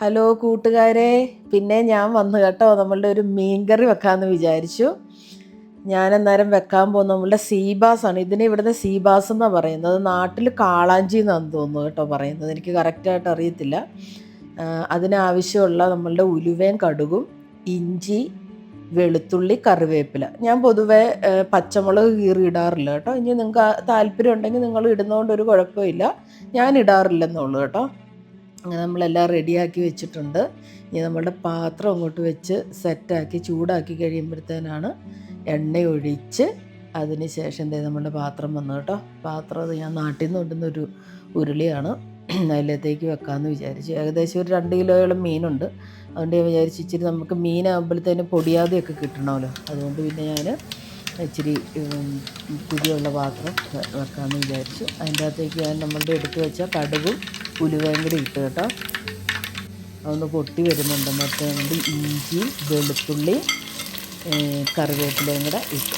Hello കൂട്ടുകാരെ. പിന്നെ ഞാൻ വന്നു കേട്ടോ. നമ്മളുടെ ഒരു മീൻകറി വെക്കാമെന്ന് വിചാരിച്ചു. ഞാൻ അന്നേരം വെക്കാൻ പോകുന്ന. നമ്മളുടെ സീബാസ് ആണ് ഇതിനെ ഇവിടുന്ന് സീബാസ് എന്നാണ് പറയുന്നത്. നാട്ടിൽ കാളാഞ്ചി എന്നാണ് തോന്നുന്നു കേട്ടോ പറയുന്നത്. എനിക്ക് കറക്റ്റായിട്ട് അറിയത്തില്ല. അതിനാവശ്യമുള്ള നമ്മളുടെ ഉലുവയും കടുകും ഇഞ്ചി വെളുത്തുള്ളി കറിവേപ്പില. ഞാൻ പൊതുവേ പച്ചമുളക് കീറി ഇടാറില്ല കേട്ടോ. ഇനി നിങ്ങൾക്ക് താല്പര്യം ഉണ്ടെങ്കിൽ നിങ്ങൾ ഇടുന്നതുകൊണ്ട് ഒരു കുഴപ്പമില്ല. ഞാൻ ഇടാറില്ലെന്നുള്ളൂ കേട്ടോ. നമ്മളെല്ലാം റെഡിയാക്കി വെച്ചിട്ടുണ്ട്. ഇനി നമ്മളുടെ പാത്രം അങ്ങോട്ട് വെച്ച് സെറ്റാക്കി ചൂടാക്കി കഴിയുമ്പോഴത്തേനാണ് എണ്ണ ഒഴിച്ച് അതിന് ശേഷം ദേ നമ്മുടെ പാത്രം വന്നു കേട്ടോ. പാത്രം ഞാൻ നാട്ടിൽ നിന്ന് കൊണ്ടുവന്ന ഒരു ഉരുളിയാണ്. അതിലത്തേക്ക് വെക്കാമെന്ന് വിചാരിച്ചു. ഏകദേശം ഒരു രണ്ട് കിലോയോളം മീനുണ്ട്. അതുകൊണ്ട് ഞാൻ വിചാരിച്ചു ഇച്ചിരി നമുക്ക് മീനാകുമ്പോഴത്തേന് പൊടിയാതെയൊക്കെ കിട്ടണമല്ലോ. അതുകൊണ്ട് പിന്നെ ഞാൻ ഇച്ചിരി കുഴിയുള്ള പാത്രം വെക്കാമെന്ന് വിചാരിച്ചു. അതിന്റെ അകത്തേക്ക് ഞാൻ നമ്മളുടെ എടുത്തു വെച്ച കടുകും ഉലുവയും കൂടി ഇട്ട് കേട്ടോ. അതൊന്ന് പൊട്ടി വരുന്നുണ്ട്. മറ്റേ കൊണ്ട് ഇഞ്ചി വെളുത്തുള്ളി കറിവേപ്പിലയും കൂടെ ഇട്ട്.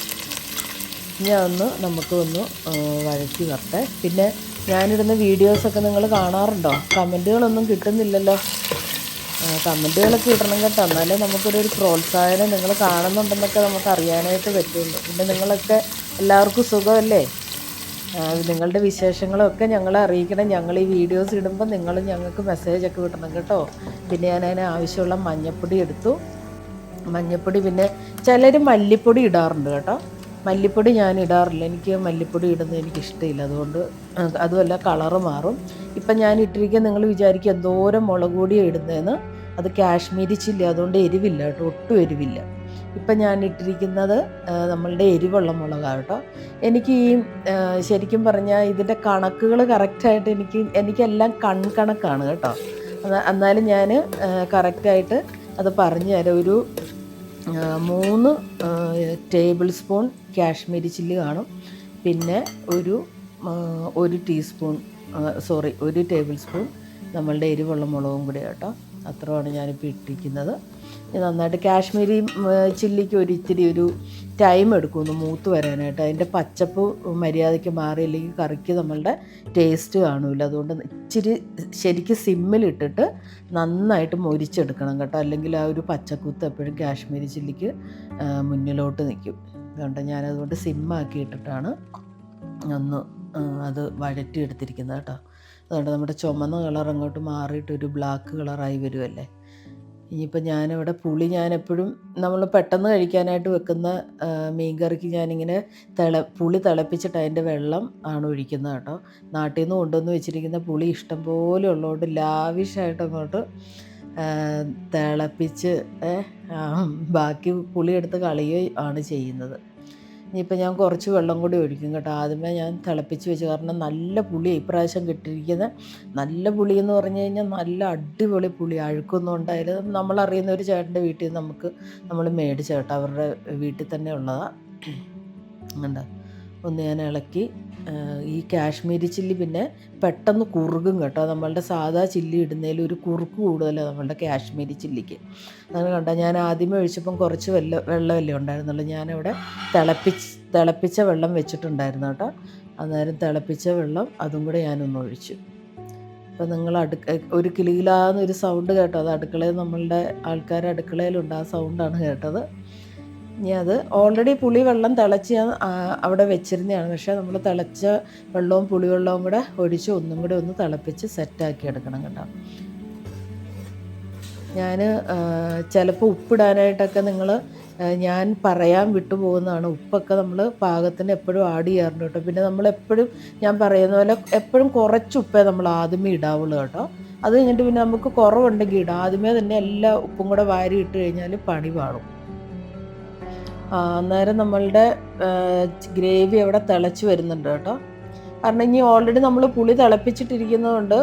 ഇനി അതൊന്ന് നമുക്ക് ഒന്ന് വഴറ്റി വരട്ടെ പിന്നെ ഞാനിടുന്ന വീഡിയോസൊക്കെ നിങ്ങൾ കാണാറുണ്ടോ? കമന്റുകളൊന്നും കിട്ടുന്നില്ലല്ലോ. കമന്റുകളൊക്കെ ഇടണം കേട്ടോ. എന്നാലേ നമുക്കൊരു ഒരു പ്രോത്സാഹനം നിങ്ങൾ കാണുന്നുണ്ടെന്നൊക്കെ നമുക്ക് അറിയാനായിട്ട് പറ്റുള്ളൂ. പിന്നെ നിങ്ങളൊക്കെ എല്ലാവർക്കും സുഖമല്ലേ? നിങ്ങളുടെ വിശേഷങ്ങളൊക്കെ ഞങ്ങളെ അറിയിക്കണം. ഞങ്ങൾ ഈ വീഡിയോസ് ഇടുമ്പോൾ നിങ്ങൾ ഞങ്ങൾക്ക് മെസ്സേജൊക്കെ വിടണം കേട്ടോ. പിന്നെ ഞാൻ അതിന് ആവശ്യമുള്ള മഞ്ഞപ്പൊടി എടുത്തു. മഞ്ഞപ്പൊടി പിന്നെ ചിലർ മല്ലിപ്പൊടി ഇടാറുണ്ട് കേട്ടോ. മല്ലിപ്പൊടി ഞാൻ ഇടാറില്ല. എനിക്ക് മല്ലിപ്പൊടി ഇടുന്നത് എനിക്കിഷ്ടമില്ല. അതുകൊണ്ട് അത് അതുമല്ല കളറ് മാറും. ഇപ്പം ഞാൻ ഇട്ടിരിക്കുക നിങ്ങൾ വിചാരിക്കുക എന്തോരം മുളക് പൊടിയാണ് ഇടുന്നതെന്ന് അത് കാശ്മീരി ചില്ലി. അതുകൊണ്ട് എരിവില്ല കേട്ടോ. ഒട്ടും എരിവില്ല. ഇപ്പം ഞാൻ ഇട്ടിരിക്കുന്നത് നമ്മളുടെ എരിവുള്ള മുളകാണ് കേട്ടോ എനിക്ക് ഈ ശരിക്കും പറഞ്ഞാൽ ഇതിന്റെ കണക്കുകൾ കറക്റ്റായിട്ട് എനിക്ക് എനിക്കെല്ലാം കൺകണക്കാണ് കേട്ടോ. എന്നാ- എന്നാലും ഞാൻ കറക്റ്റായിട്ട് അത് പറഞ്ഞു തരാം. ഒരു മൂന്ന് ടേബിൾ സ്പൂൺ കാശ്മീരി ചില്ലി കാണും. പിന്നെ ഒരു ഒരു ടീസ്പൂൺ സോറി ഒരു ടേബിൾ സ്പൂൺ നമ്മളുടെ എരിവുള്ള മുളകും കൂടി കേട്ടോ. അത്രയാണ് ഞാനിപ്പോൾ ഇട്ടിരിക്കുന്നത്. നന്നായിട്ട് കാശ്മീരി ചില്ലിക്ക് ഒരു ഇത്തിരി ഒരു ടൈം എടുക്കും ഒന്ന് മൂത്ത് വരാനായിട്ട്. അതിന്റെ പച്ചപ്പ് മര്യാദയ്ക്ക് മാറിയില്ലെങ്കിൽ കറിക്ക് നമ്മളുടെ ടേസ്റ്റ് കാണില്ല അതുകൊണ്ട് ഇച്ചിരി ശരിക്കും സിമ്മിലിട്ടിട്ട് നന്നായിട്ട് മൊരിച്ചെടുക്കണം കേട്ടോ. അല്ലെങ്കിൽ ആ ഒരു പച്ചക്കുത്ത് എപ്പോഴും കാശ്മീരി ചില്ലിക്ക് മുന്നിലോട്ട് നിൽക്കും. അതുകൊണ്ട് ഞാനതുകൊണ്ട് സിമ്മാക്കി ഇട്ടിട്ടാണ് ഒന്ന് അത് വഴറ്റി എടുത്തിരിക്കുന്നത് കേട്ടോ. അതുകൊണ്ട് നമ്മുടെ ചുമന്ന കളർ അങ്ങോട്ട് മാറിയിട്ട് ഒരു ബ്ലാക്ക് കളറായി വരുമല്ലേ ഇനിയിപ്പോൾ ഞാനിവിടെ പുളി ഞാനെപ്പോഴും നമ്മൾ പെട്ടെന്ന് കഴിക്കാനായിട്ട് വെക്കുന്ന മീൻകറിക്ക് ഞാനിങ്ങനെ തിള പുളി തിളപ്പിച്ചിട്ട് അതിന്റെ വെള്ളം ആണ് ഒഴിക്കുന്നത് കേട്ടോ. നാട്ടിൽ നിന്ന് കൊണ്ടുവന്ന് വെച്ചിരിക്കുന്ന പുളി ഇഷ്ടം പോലെ ഉള്ളതുകൊണ്ട് ലാവിഷായിട്ട് അങ്ങോട്ട് തിളപ്പിച്ച് ബാക്കി പുളി എടുത്ത് ആണ് ചെയ്യുന്നത്. ഇനിയിപ്പോൾ ഞാൻ കുറച്ച് വെള്ളം കൂടി ഒഴിക്കും കേട്ടോ. ആദ്യമേ ഞാൻ തിളപ്പിച്ച് വെച്ച് കാരണം നല്ല പുളി ഇപ്രാവശ്യം കിട്ടിയിരിക്കുന്ന നല്ല പുളി എന്ന് പറഞ്ഞു കഴിഞ്ഞാൽ നല്ല അടിപൊളി പുളി. അഴുക്കൊന്നും ഉണ്ടായില്ല. നമ്മളറിയുന്ന ഒരു ചേട്ടന്റെ വീട്ടിൽ നമുക്ക് നമ്മൾ മേടിച്ച കേട്ടോ. അവരുടെ വീട്ടിൽ തന്നെ ഉള്ളതാണ് കണ്ട ഒന്ന് ഞാൻ ഇളക്കി ഈ കാശ്മീരി ചില്ലി പിന്നെ പെട്ടെന്ന് കുറുകും കേട്ടോ. നമ്മളുടെ സാധാ ചില്ലി ഇടുന്നതിൽ ഒരു കുറുക്ക് കൂടുതലാണ് നമ്മളുടെ കാശ്മീരി ചില്ലിക്ക്. അങ്ങനെ കണ്ടോ ഞാൻ ആദ്യമേ ഒഴിച്ചപ്പം കുറച്ച് വെള്ളം വെള്ളമല്ലേ ഉണ്ടായിരുന്നുള്ളൂ. ഞാനവിടെ തിളപ്പിച്ച് തിളപ്പിച്ച വെള്ളം വെച്ചിട്ടുണ്ടായിരുന്നു കേട്ടോ. അന്നേരം തിളപ്പിച്ച വെള്ളം അതും കൂടെ ഞാനൊന്ന് ഒഴിച്ചു. അപ്പം നിങ്ങൾ അടുക്ക ഒരു കിളിയിലാന്നൊരു സൗണ്ട് കേട്ടോ. അത് അടുക്കളയിൽ നമ്മളുടെ ആൾക്കാർ അടുക്കളയിലുണ്ട്. ആ സൗണ്ടാണ് കേട്ടത്. ഇനി അത് ഓൾറെഡി പുളി വെള്ളം തിളച്ച് ഞാൻ അവിടെ വെച്ചിരുന്നതാണ്. പക്ഷേ നമ്മൾ തിളച്ച വെള്ളവും പുളിവെള്ളവും കൂടെ ഒഴിച്ച് ഒന്നും കൂടെ ഒന്ന് തിളപ്പിച്ച് സെറ്റാക്കി എടുക്കണം കേട്ടോ. ഞാൻ ചിലപ്പോൾ ഉപ്പിടാനായിട്ടൊക്കെ നിങ്ങൾ ഞാൻ പറയാൻ വിട്ടുപോകുന്നതാണ്. ഉപ്പൊക്കെ നമ്മൾ പാകത്തിന് എപ്പോഴും ആഡ് ചെയ്യാറുണ്ട് കേട്ടോ. പിന്നെ നമ്മൾ എപ്പോഴും ഞാൻ പറയുന്ന പോലെ എപ്പോഴും കുറച്ച് ഉപ്പേ നമ്മൾ ആദ്യമേ ഇടാവുള്ളൂ കേട്ടോ. അത് കഴിഞ്ഞിട്ട് പിന്നെ നമുക്ക് കുറവുണ്ടെങ്കിൽ ഇടാം. ആദ്യമേ തന്നെ എല്ലാ ഉപ്പും കൂടെ വാരി ഇട്ട് കഴിഞ്ഞാൽ പണി പാടും അന്നേരം നമ്മളുടെ ഗ്രേവി അവിടെ തിളച്ച് വരുന്നുണ്ട് കേട്ടോ. കാരണം ഇനി ഓൾറെഡി നമ്മൾ പുളി തിളപ്പിച്ചിട്ടിരിക്കുന്നതുകൊണ്ട്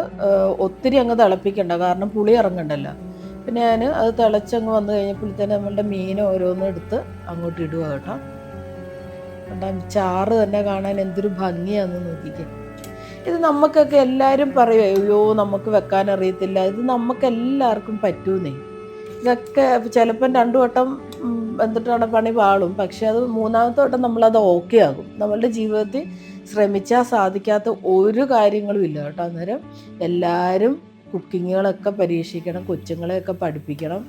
ഒത്തിരി അങ്ങ് തിളപ്പിക്കണ്ട. കാരണം പുളി ഇറങ്ങണ്ടല്ലോ. പിന്നെ ഞാൻ അത് തിളച്ചങ്ങ് വന്നു തന്നെ നമ്മളുടെ മീൻ ഓരോന്നും എടുത്ത് അങ്ങോട്ട് ഇടുക കേട്ടോ. കണ്ടാ ചാറ് തന്നെ കാണാൻ എന്തൊരു ഭംഗിയാന്ന് നോക്കിക്കേ. ഇത് നമുക്കൊക്കെ എല്ലാവരും പറയും അയ്യോ നമുക്ക് വെക്കാൻ അറിയത്തില്ല. ഇത് നമുക്ക് എല്ലാവർക്കും പറ്റൂന്നേ. ഇതൊക്കെ ചിലപ്പം രണ്ടു വട്ടം വെന്തിട്ടാണ് പണി പാളും. പക്ഷെ അത് മൂന്നാമത്തെ വട്ടം നമ്മളത് ഓക്കെ ആകും. നമ്മളുടെ ജീവിതത്തിൽ ശ്രമിച്ചാൽ സാധിക്കാത്ത ഒരു കാര്യങ്ങളും ഇല്ല കേട്ടോ. അന്നേരം എല്ലാവരും കുക്കിങ്ങുകളൊക്കെ പരീക്ഷിക്കണം കൊച്ചുങ്ങളെയൊക്കെ പഠിപ്പിക്കണം.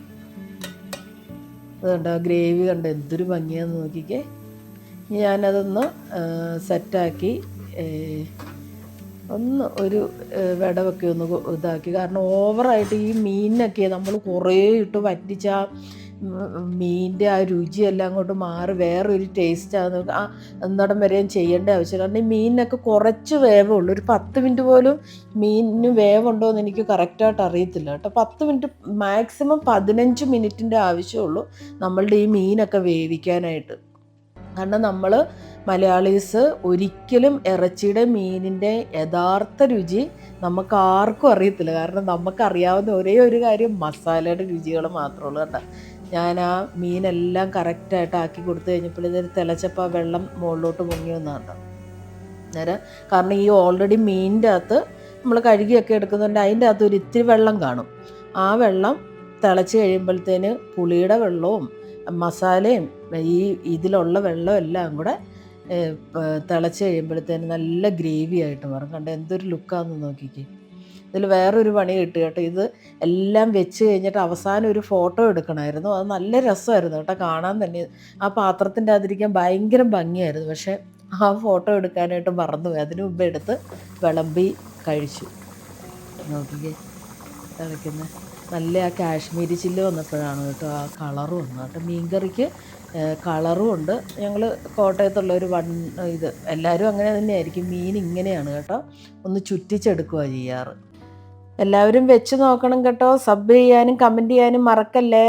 അതുകൊണ്ട് ഗ്രേവി കണ്ട് എന്തൊരു ഭംഗിയാന്ന് നോക്കിക്കേ. ഞാനതൊന്ന് സെറ്റാക്കി ഒന്ന് ഒരു വിടവൊക്കെ ഒന്ന് ഇതാക്കി. കാരണം ഓവറായിട്ട് ഈ മീനിനൊക്കെ നമ്മൾ കുറേ ഇട്ട് വറ്റിച്ച മീനിന്റെ ആ രുചിയെല്ലാം അങ്ങോട്ട് മാറി വേറൊരു ടേസ്റ്റാണ് ആ എന്നിടം വരെയും ചെയ്യേണ്ട ആവശ്യമില്ല. കാരണം ഈ മീനിനൊക്കെ കുറച്ച് വേവുള്ളൂ ഒരു പത്ത് മിനിറ്റ് പോലും മീനിന് വേവുണ്ടോ എന്ന് എനിക്ക് കറക്റ്റായിട്ട് അറിയത്തില്ല കേട്ടോ. പത്ത് മിനിറ്റ് മാക്സിമം പതിനഞ്ച് മിനിറ്റിന്റെ ആവശ്യമുള്ളൂ നമ്മളുടെ ഈ മീനൊക്കെ വേവിക്കാനായിട്ട്. കാരണം നമ്മൾ മലയാളീസ് ഒരിക്കലും ഇറച്ചിയുടെ മീനിന്റെ യഥാർത്ഥ രുചി നമുക്ക് ആർക്കും അറിയത്തില്ല. കാരണം നമുക്കറിയാവുന്ന ഒരേ ഒരു കാര്യം മസാലയുടെ രുചികൾ മാത്രമേ ഉള്ളൂ കേട്ടോ. ഞാൻ ആ മീനെല്ലാം കറക്റ്റായിട്ട് ആക്കി കൊടുത്തു കഴിഞ്ഞപ്പോൾ ഇതൊരു തിളച്ചപ്പോൾ ആ വെള്ളം മുകളിലോട്ട് പൊങ്ങി വന്നതാണ് കേട്ടോ. അന്നേരം കാരണം ഈ ഓൾറെഡി മീനിന്റെ അകത്ത് നമ്മൾ കഴുകിയൊക്കെ എടുക്കുന്നുണ്ട് അതിന്റെ അകത്ത് ഒരു ഇത്തിരി വെള്ളം കാണും. ആ വെള്ളം തിളച്ച് കഴിയുമ്പോഴത്തേന് പുളിയുടെ വെള്ളവും മസാലയും ഈ ഇതിലുള്ള വെള്ളം എല്ലാം കൂടെ തിളച്ച് കഴിയുമ്പോഴത്തേന് നല്ല ഗ്രേവി ആയിട്ട് മാറും. കണ്ടോ എന്തൊരു ലുക്കാന്ന് നോക്കിക്കേ. ഇതിൽ വേറൊരു പണി കിട്ടുക കേട്ടോ. ഇത് എല്ലാം വെച്ച് കഴിഞ്ഞിട്ട് അവസാനം ഒരു ഫോട്ടോ എടുക്കണമായിരുന്നു. അത് നല്ല രസമായിരുന്നു കേട്ടോ കാണാൻ തന്നെ. ആ പാത്രത്തിന്റെ അതിരിക്കാൻ ഭയങ്കര ഭംഗിയായിരുന്നു. പക്ഷേ ആ ഫോട്ടോ എടുക്കാനായിട്ട് മറന്നുപോയി. അതിന് മുമ്പ് എടുത്ത് വിളമ്പി കഴിച്ചു. നോക്കിക്കേ തിളയ്ക്കുന്ന. നല്ല ആ കാശ്മീരി ചില്ല് വന്നപ്പോഴാണ് കേട്ടോ ആ കളറും വന്നത്. കേട്ടോ മീൻകറിക്ക് കളറും ഉണ്ട്. ഞങ്ങൾ കോട്ടയത്തുള്ള ഒരു വൺ ഇത് എല്ലാവരും അങ്ങനെ തന്നെയായിരിക്കും. മീൻ ഇങ്ങനെയാണ് കേട്ടോ. ഒന്ന് ചുറ്റിച്ചെടുക്കുക ചെയ്യാറ്. എല്ലാവരും വെച്ച് നോക്കണം കേട്ടോ. സബ് ചെയ്യാനും കമന്റ് ചെയ്യാനും മറക്കല്ലേ?